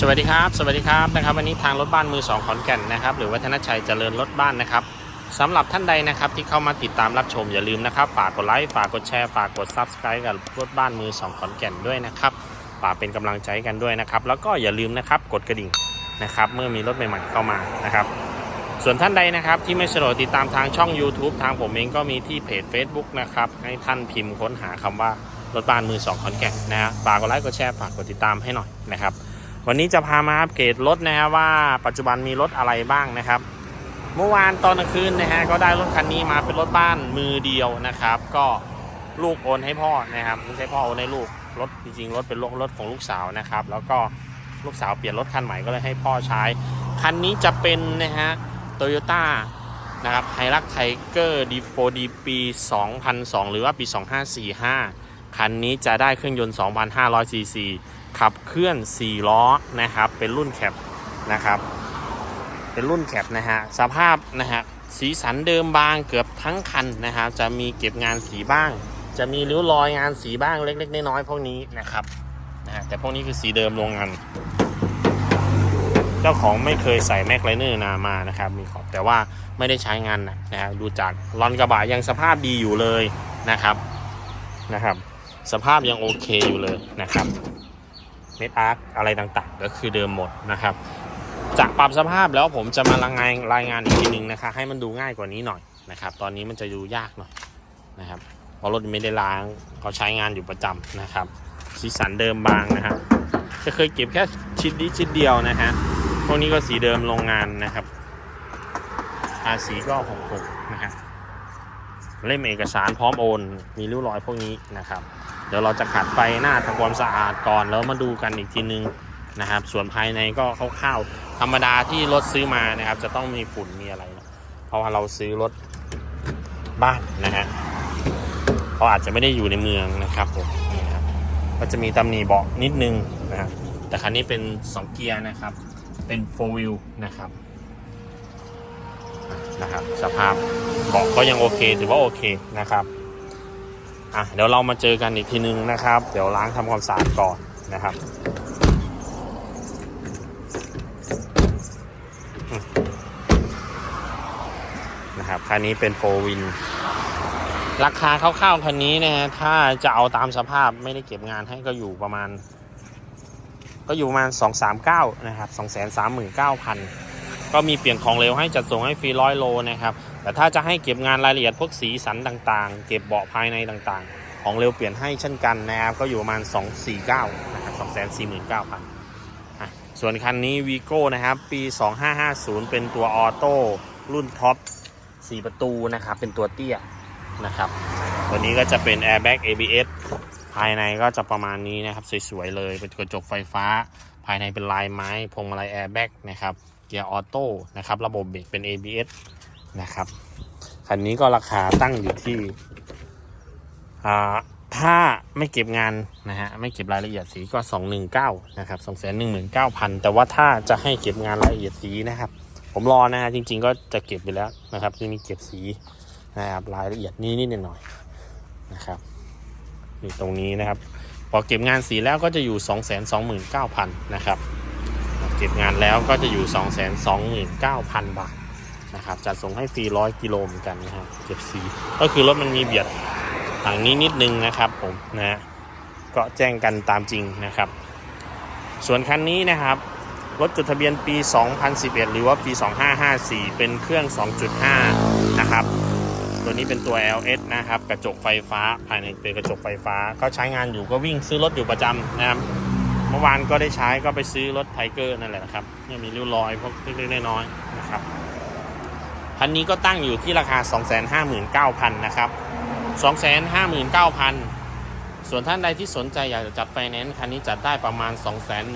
สวัสดีครับ สวัสดีครับนะครับ วันนี้ทางรถบ้านมือสองขอนแก่นนะครับ หรือวัฒนชัยเจริญรถบ้านนะครับสำหรับท่านใดนะครับที่เข้ามาติดตามรับชมอย่าลืมนะครับ ฝากกดไลค์ฝากกดแชร์ฝากกด Subscribe กับรถบ้านมือสองขอนแก่นด้วยนะครับฝากเป็นกำลังใจกันด้วยนะครับ แล้วก็อย่าลืมนะครับกดกระดิ่งนะครับ เมื่อมีรถใหม่ๆเข้ามานะครับ ส่วนท่านใดนะครับที่ไม่สะดวกติดตามทางช่อง YouTube ทางผมเองก็มีที่เพจ Facebook นะครับให้ท่านพิมพ์ค้นหาคำว่ารถบ้านมือสองขอนแก่นนะฮะฝากกดไลค์กดแชร์ฝากกดติดตามให้หน่อยนะครับ วันนี้จะพามาอัปเกรดรถนะฮะว่าปัจจุบันมีรถอะไรบ้างนะครับ เมื่อวานตอนกลางคืนนะฮะก็ได้รถคันนี้มาเป็นรถบ้านมือเดียวนะครับ ก็ลูกโอนให้พ่อนะครับไม่ใช่พ่อโอนให้ลูกรถจริงๆรถเป็นรถรถของลูกสาวนะครับ แล้วก็ลูกสาวเปลี่ยนรถคันใหม่ก็เลยให้พ่อใช้ คันนี้จะเป็นนะฮะโตโยต้านะครับไฮรักไทเกอร์ดีโฟดีปี 2002 หรือว่าปี 2545 คันนี้จะได้เครื่องยนต์ 2,500 ซีซีขับเคลื่อน 4 ล้อนะครับ เป็นรุ่นแคปนะครับ เป็นรุ่นแคปนะฮะ สภาพนะฮะ สีสันเดิมบางเกือบทั้งคันนะครับ จะมีเก็บงานสีบ้าง จะมีริ้วรอยงานสีบ้างเล็กๆ น้อยๆพวกนี้นะครับนะฮะแต่พวกนี้คือสีเดิมโรงงาน เจ้าของไม่เคยใส่แม็กไลเนอร์นามานะครับ มีขอบแต่ว่าไม่ได้ใช้งานนักนะฮะดูจากลอนกระบะยังสภาพดีอยู่เลยนะครับนะครับ สภาพยังโอเคอยู่เลยนะครับเมทอาร์คอะไรต่างๆ ก็คือเดิมหมดนะครับจะปรับสภาพแล้วผมจะมารายงานรายงานอีกทีหนึ่งนะคะ ให้มันดูง่ายกว่านี้หน่อยนะครับ ตอนนี้มันจะดูยากหน่อยนะครับเพราะรถไม่ได้ล้างเขาใช้งานอยู่ประจำนะครับ สีสันเดิมบางนะครับจะเคยเก็บแค่ชิ้นนี้ชิ้นเดียวนะฮะพวกนี้ก็สีเดิมโรงงานนะครับภาษีก็หกหกนะฮะเล่มเอกสารพร้อมโอน มีริ้วรอยพวกนี้นะครับ ดี๋ยวเราจะขัดไฟหน้าทำความสะอาดก่อนแล้วมาดูกันอีกทีนึงนะครับ ส่วนภายในก็คร่าวๆธรรมดาที่รถซื้อมานะครับ จะต้องมีฝุ่นมีอะไรนะเพราะว่าเราซื้อรถบ้านนะฮะเขาอาจจะไม่ได้อยู่ในเมืองนะครับผมนี่ครับก็จะมีตำหนิเบาะนิดนึงนะครับแต่คันนี้เป็น 2 เกียร์นะครับ เป็น 4 wheel นะครับนะครับ สภาพเบาะก็ยังโอเคถือว่าโอเคนะครับ อะเดี๋ยวเรามาเจอกันอีกทีนึงนะครับ เดี๋ยวล้างทำความสะอาดก่อนนะครับนะครับคันนี้เป็นโฟวินราคาคร่าวๆคันนี้นะฮะถ้าจะเอาตามสภาพไม่ได้เก็บงานให้ก็อยู่ประมาณ ก็อยู่ประมาณ 239 นะครับ 239,000 ก็มีเปลี่ยนของเร็วให้จัดส่งให้ฟรีร้อยโลนะครับ แต่ถ้าจะให้เก็บงานรายละเอียดพวกสีสันต่างๆ เก็บเบาะภายในต่างๆ ของเร็วเปลี่ยนให้เช่นกันนะครับก็อยู่ประมาณ 249นะครับ249,000ส่วนคันนี้วีโก้นะครับปี 2550 เป็นตัวออโต้รุ่นท็อป4 ประตูนะครับเป็นตัวเตี้ยนะครับตัวนี้ก็จะเป็น Airbag ABS ภายในก็จะประมาณนี้นะครับสวยๆเลยเป็นกระจกไฟฟ้า ภายในเป็นลายไม้พวงมาลัย Airbag นะครับเกียร์ออโต้นะครับระบบเบรกเป็น ABS นะครับ คันนี้ก็ราคาตั้งอยู่ที่ถ้าไม่เก็บงานนะฮะไม่เก็บรายละเอียดสีก็ 219นะครับ219,000 แต่ว่าถ้าจะให้เก็บงานรายละเอียดสีนะครับ ผมรอนะฮะจริง ๆ ก็จะเก็บไปแล้วนะครับจะมีเก็บสีนะครับรายละเอียดนี้นิดหน่อยนะครับนี่ตรงนี้นะครับ พอเก็บงานสีแล้วก็จะอยู่ 229,000นะครับ เก็บงานแล้วก็จะอยู่ 229,000 บาท นะครับจัดส่งให้ฟรีร้อยกิโลเหมือนกันนะครับเก็บสีก็คือรถมันมีเบียดทางนี้นิดนึงนะครับผมนะฮะก็แจ้งกันตามจริงนะครับ ส่วนคันนี้นะครับรถจดทะเบียนปี 2011 หรือว่าปี 2554 เป็นเครื่อง 2.5 นะครับ ตัวนี้เป็นตัว LS นะครับ กระจกไฟฟ้า ภายในเป็นกระจกไฟฟ้า ก็ใช้งานอยู่ก็วิ่งซื้อรถอยู่ประจำนะครับ เมื่อวานก็ได้ใช้ก็ไปซื้อรถไทเกอร์นั่นแหละครับยังมีริ้วรอยพวกเล็กๆน้อยๆนะครับ คันนี้ก็ตั้งอยู่ที่ราคา 259,000นะครับ259,000 ส่วนท่านใดที่สนใจอยากจะจัดไฟแนนซ์คันนี้จัดได้ประมาณ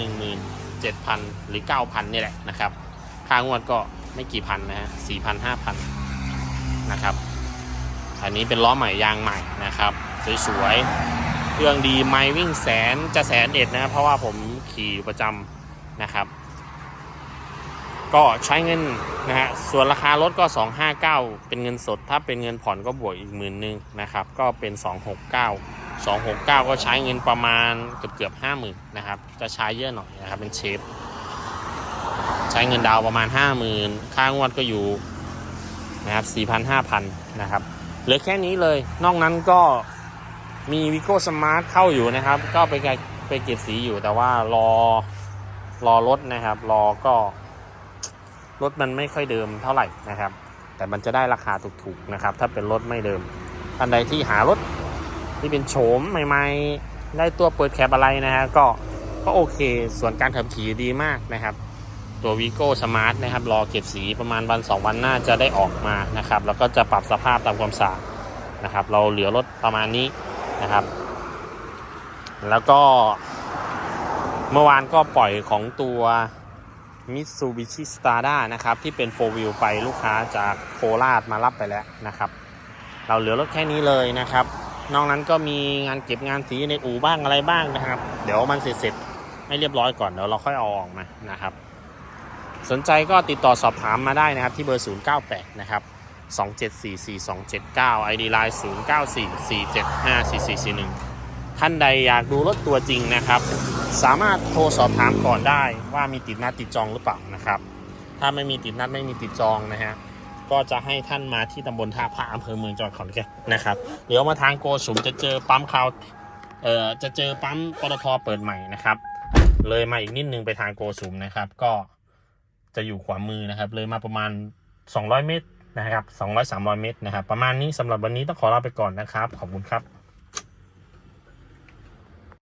217,000 หรือ 9,000 นี่แหละนะครับ ค่างวดก็ไม่กี่พันนะฮะ4,000 5,000 นะครับอันนี้เป็นล้อใหม่ยางใหม่นะครับ สวยๆ เครื่องดีไมล์วิ่งแสนจะแสนเอ็ดนะเพราะว่าผมขี่ประจำนะครับ ก็ใช้เงินนะฮะส่วนราคารถก็ 259 เป็นเงินสด ถ้าเป็นเงินผ่อนก็บวกอีกหมื่นนึงนะครับ ก็เป็น 269 269 ก็ใช้เงินประมาณเกือบเกือบห้าหมื่นนะครับ จะใช้เยอะหน่อยนะครับ เป็นเชฟ ใช้เงินดาวประมาณ 50,000 ค่างวดก็อยู่นะครับ4,000 5,000 นะครับ เหลือแค่นี้เลย นอกนั้นก็มีวิโก้สมาร์ทเข้าอยู่นะครับ ก็ไปไปเก็บสีอยู่แต่ว่ารอรอรถนะครับ รอก็ รถมันไม่ค่อยเดิมเท่าไหร่นะครับ แต่มันจะได้ราคาถูกๆนะครับ ถ้าเป็นรถไม่เดิมท่านใดที่หารถที่เป็นโฉมใหม่ๆ ได้ตัวเปิดแคปอะไรนะฮะก็ก็โอเค ส่วนการขับขี่ดีมากนะครับ ตัว Vigo Smart นะครับ รอเก็บสีประมาณวัน 2 วันหน้าจะได้ออกมานะครับ แล้วก็จะปรับสภาพตามความสะอาดนะครับ เราเหลือรถประมาณนี้นะครับ แล้วก็เมื่อวานก็ปล่อยของตัว Mitsubishi Strada นะครับ ที่เป็น 4 wheel ไปลูกค้าจากโคราชมารับไปแล้วนะครับ เราเหลือรถแค่นี้เลยนะครับ นอกนั้นก็มีงานเก็บงานสีในอู่บ้างอะไรบ้างนะครับ เดี๋ยวมันเสร็จๆให้เรียบร้อยก่อนเดี๋ยวเราค่อยเอาออกมานะครับ สนใจก็ติดต่อสอบถามมาได้นะครับที่เบอร์ 098 นะครับ 2744279 ID Line 0944754441 ท่านใดอยากดูรถตัวจริงนะครับ สามารถโทรสอบถามก่อนได้ว่ามีติดนัดติดจองหรือเปล่านะครับ ถ้าไม่มีติดนัดไม่มีติดจองนะฮะก็จะให้ท่านมาที่ตำบลท่าพระอำเภอเมืองจังหวัดขอนแก่นนะครับเดี๋ยวมาทางโกสุมจะเจอปั๊มคาวเอ่อจะเจอปั๊มปตทเปิดใหม่นะครับ เลยมาอีกนิดนึงไปทางโกสุมนะครับ ก็จะอยู่ขวามือนะครับ เลยมาประมาณ 200 เมตรนะครับ200-300 เมตรนะครับ ประมาณนี้สำหรับวันนี้ต้องขอลาไปก่อนนะครับ ขอบคุณครับ